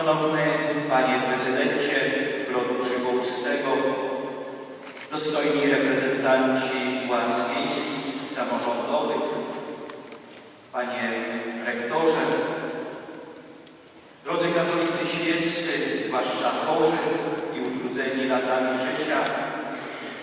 Szanowny Panie Prezydencie Grodu Krzywoustego, dostojni reprezentanci władz miejskich samorządowych, Panie Rektorze, drodzy katolicy świeccy, zwłaszcza chorzy i utrudzeni latami życia,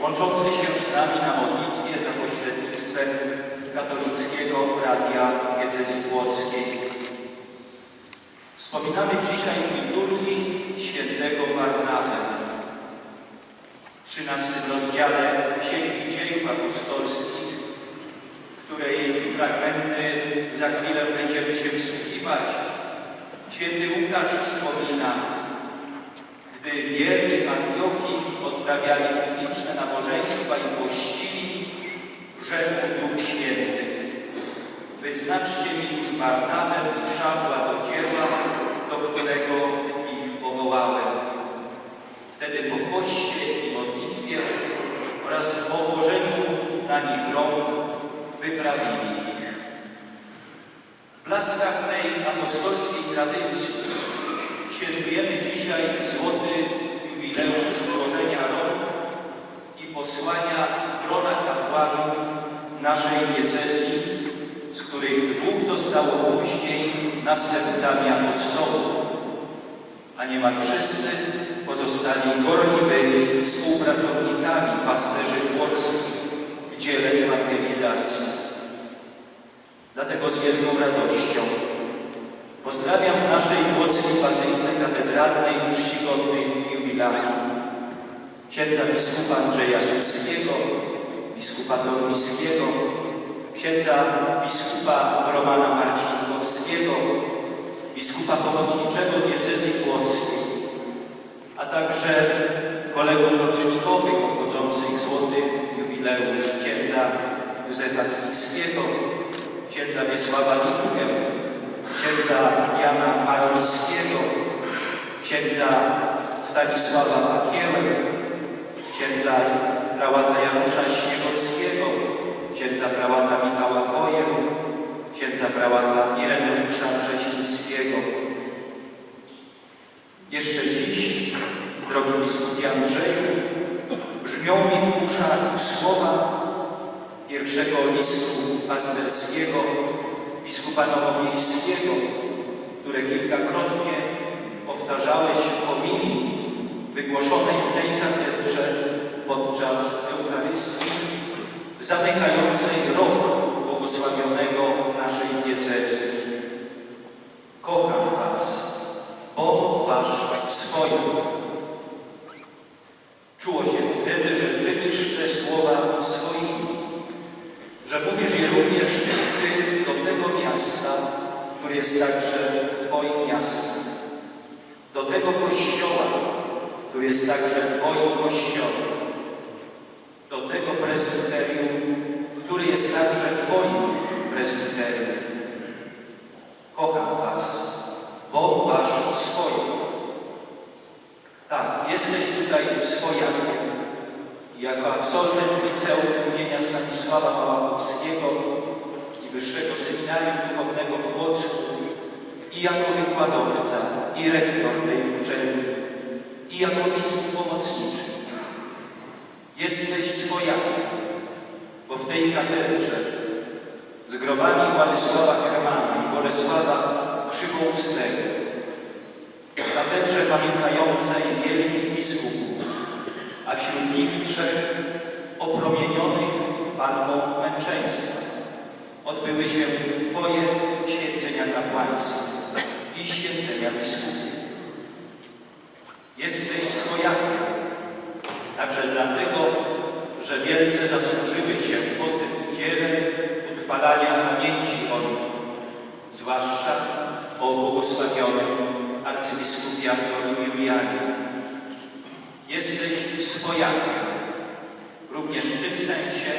łączący się z nami na modlitwie za pośrednictwem katolickiego radia diecezji płockiej. Wspominamy dzisiaj liturgii świętego Barnaby. W 13 rozdziale Księgi Dziejów Apostolskich, której fragmenty za chwilę będziemy się wsłuchiwać, święty Łukasz wspomina, gdy wierni w Antiochii odprawiali publiczne nabożeństwa i pościli, rzekł Duch Święty, Wyznaczcie mi już Barnabę i Szawła do dzieła, do którego ich powołałem. Wtedy po poście i modlitwie oraz położeniu na nich rąk wyprawili ich. W blaskach tej apostolskiej tradycji świętujemy dzisiaj złoty jubileusz włożenia rąk i posłania grona kapłanów naszej diecezji z których dwóch zostało później następcami apostołów, a niemal wszyscy pozostali gorliwymi współpracownikami pasterzy płockich w dziele ewangelizacji. Dlatego z wielką radością pozdrawiam w naszej płockiej bazylice katedralnej czcigodnych jubilantów, księdza biskupa Andrzeja Suskiego, biskupa Tormiskiego, księdza biskupa Romana Marcinkowskiego, biskupa pomocniczego diecezji płockiej, a także kolegów rocznikowych obchodzących złoty jubileusz księdza Józefa Kiliskiego, księdza Wiesława Lipkę, księdza Jana Marońskiego, księdza Stanisława Pakiełę, księdza prałata Janusza Śniegockiego, księdza prałata Michała Woję, księdza prałata Ireneusza Brzezińskiego. Jeszcze dziś, drogi biskupie Andrzeju, brzmią mi w uszach słowa pierwszego listu pasterskiego biskupa Nowomiejskiego, które kilkakrotnie powtarzałeś w homilii wygłoszonej w tej katedrze podczas Eucharystii zamykającej rok błogosławionego naszej diecezji. Kocham Was, bo Wasz swoim. Czuło się wtedy, że czynisz te słowa swoimi, że mówisz je również Ty do tego miasta, które jest także Twoim miastem, do tego kościoła, który jest także Twoim kościołem, do tego prezbiterium, który jest także Twoim prezbiterium. Kocham Was, bo Wasz swoim. Tak, jesteś tutaj swojakiem. Jako absolwent liceum imienia Stanisława Małachowskiego i Wyższego Seminarium Duchownego w Płocku i jako wykładowca i rektor tej uczelni i jako biskup pomocniczy. Jesteś swojakiem, bo w tej katedrze z Władysława Hermana i Bolesława Krzywoustego, w katedrze pamiętającej wielkich biskupów, a wśród nich trzech opromienionych panną męczeństwa, odbyły się Twoje święcenia kapłańskie i święcenia biskupów. Jesteś swojakiem, także dlatego, że wielce zasłużyły się po tym dziele utrwalania pamięci o nim, zwłaszcza o błogosławionym arcybiskupie Antonim Julianie. Jesteś swojakiem, również w tym sensie,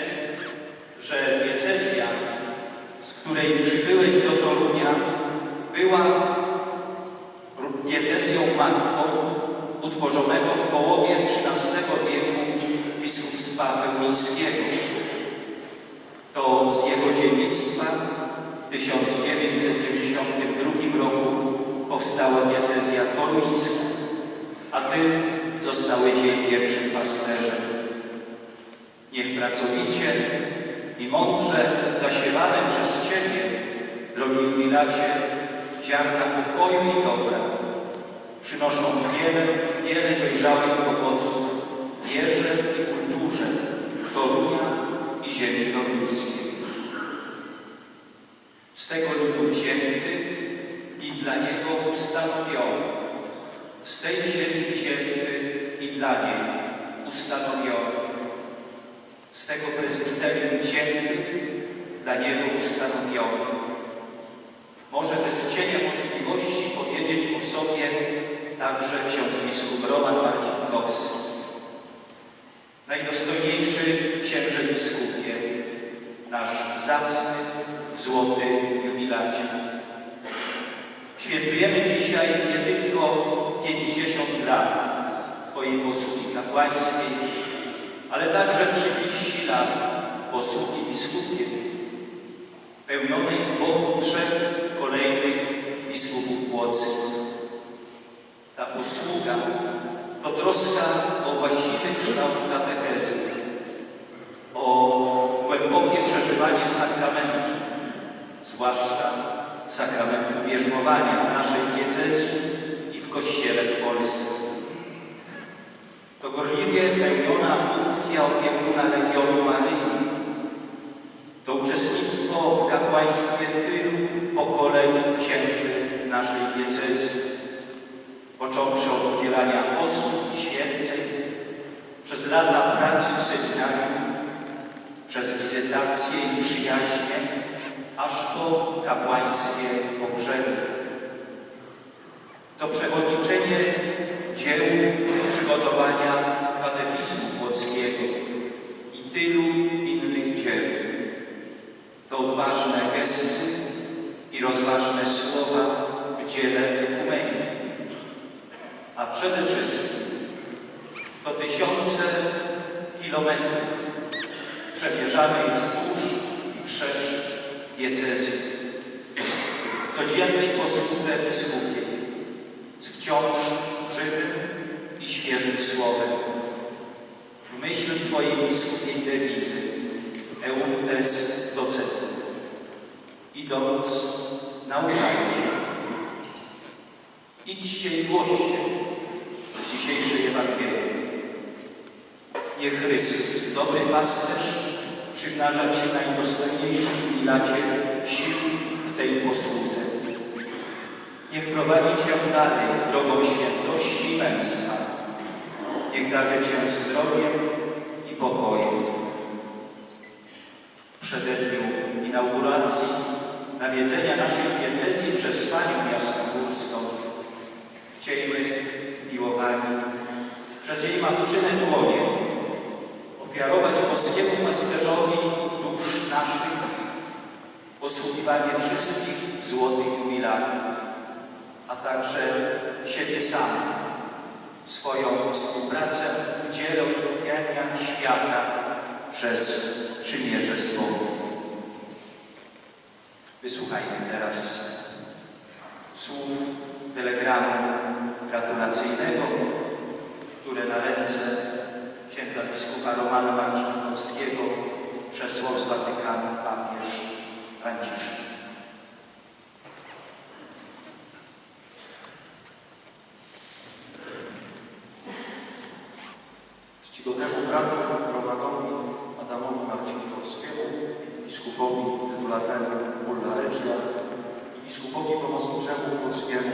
że diecezja, z której przybyłeś do Torunia, była diecezją matką utworzonego w połowie XIII wieku biskupstwa chełmińskiego. To z jego dziedzictwa w 1992 roku powstała diecezja toruńska, a Ty zostałeś jej pierwszym pasterzem. Niech pracowicie i mądrze zasiewane przez Ciebie, drogi jubilacie, ziarna pokoju i dobra, przynoszą wiele, wiele dojrzałych owoców wierze i kulturze Torunia i ziemi toruńskiej. Z tego ludu wzięty i dla niego ustanowiony, z tej ziemi wzięty i dla niej ustanowiony, z tego prezbiterium wzięty, dla niego ustanowiony. Może bez cienia wątpliwości powiedzieć o sobie także ksiądz biskup Roman Marcinkowski. Najdostojniejszy księże biskupie, nasz zacny, złoty jubilacie. Świętujemy dzisiaj nie tylko 50 lat Twojej posługi kapłańskiej, ale także 30 lat posługi biskupie, pełnionej obok trzech kolejnych biskupów płockich. Ta posługa to troska o właściwy kształt katechezy, o głębokie przeżywanie sakramentów, zwłaszcza sakramentu bierzmowania w naszej diecezji i w Kościele w Polsce. To gorliwie pełniona funkcja opiekuna Legionu Maryi. To uczestnictwo w kapłaństwie tylu pokoleń księży naszej diecezji. Począwszy od udzielania posług i święceń, przez lata pracy w seminarium, przez wizytacje i przyjaźnie, aż po kapłańskie pogrzeby. To przewodniczenie dzieł przygotowania katechizmu płockiego i tylu innych dzieł. To odważne gesty i rozważne słowa w dziele ekumenii. A przede wszystkim to tysiące kilometrów przemierzanej wzdłuż i wszerz diecezji. Codziennej posłudze biskupie z wciąż świeżym słowem. W myśl Twojej biskupiej dewizy Euntes docet. Idąc, nauczajcie. Idźcie i głoście z dzisiejszej Ewangelii. Niech Chrystus, dobry pasterz, przymnaża Ci najdostojniejszym jubilacie sił w tej posłudze. Niech prowadzi Cię dalej drogą świętości i męstwa. Niech darzy Cię zdrowiem i pokojem. W przededniu inauguracji nawiedzenia naszej diecezji przez Panią Jasnogórską chciejmy, miłowani, przez jej matczynę dłonie ofiarować boskiemu pasterzowi dusz naszych posługiwanie wszystkich złotych jubilatów, a także siebie samych, swoją współpracę w dziele odkupiania świata przez przymierze słowo. Wysłuchajmy teraz słów telegramu gratulacyjnego, które na ręce księdza biskupa Romana Marcinkowskiego przesłał z Watykanu papież Franciszek. I biskupowi pomocniczemu Płockiemu,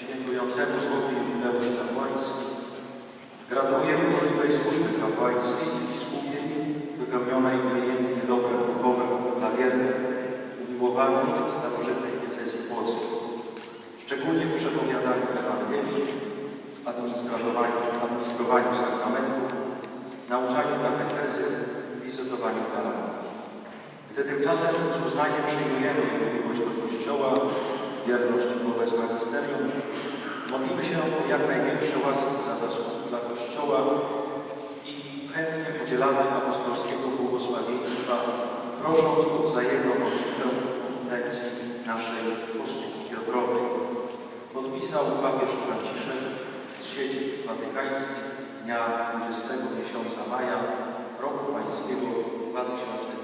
świętującemu złoty jubileusz kapłański, gratulujemy możliwej służby kapłańskiej i biskupiej, wypełnionej umiejętnie dobrem duchowym dla wiernych, umiłowanych starożytnej diecezji płockiej, szczególnie w przepowiadaniu Ewangelii, administrowaniu, administrowaniu sakramentów, nauczaniu katechezy, wizytowaniu paranów. Gdy tymczasem z uznaniem przyjmujemy Kościoła, wierność wobec magisterium. Modlimy się o jak największe łaski za zasług dla Kościoła i chętnie udzielamy apostolskiego błogosławieństwa, prosząc o wzajemną modlitwę intencji naszej usługi Piotrowej. Podpisał papież Franciszek z sieci watykańskiej dnia 20 miesiąca maja roku pańskiego 2020.